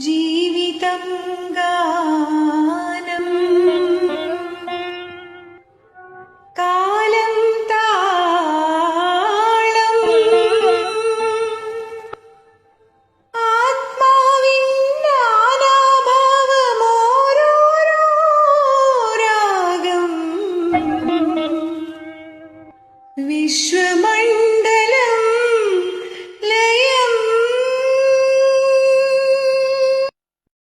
జీవితం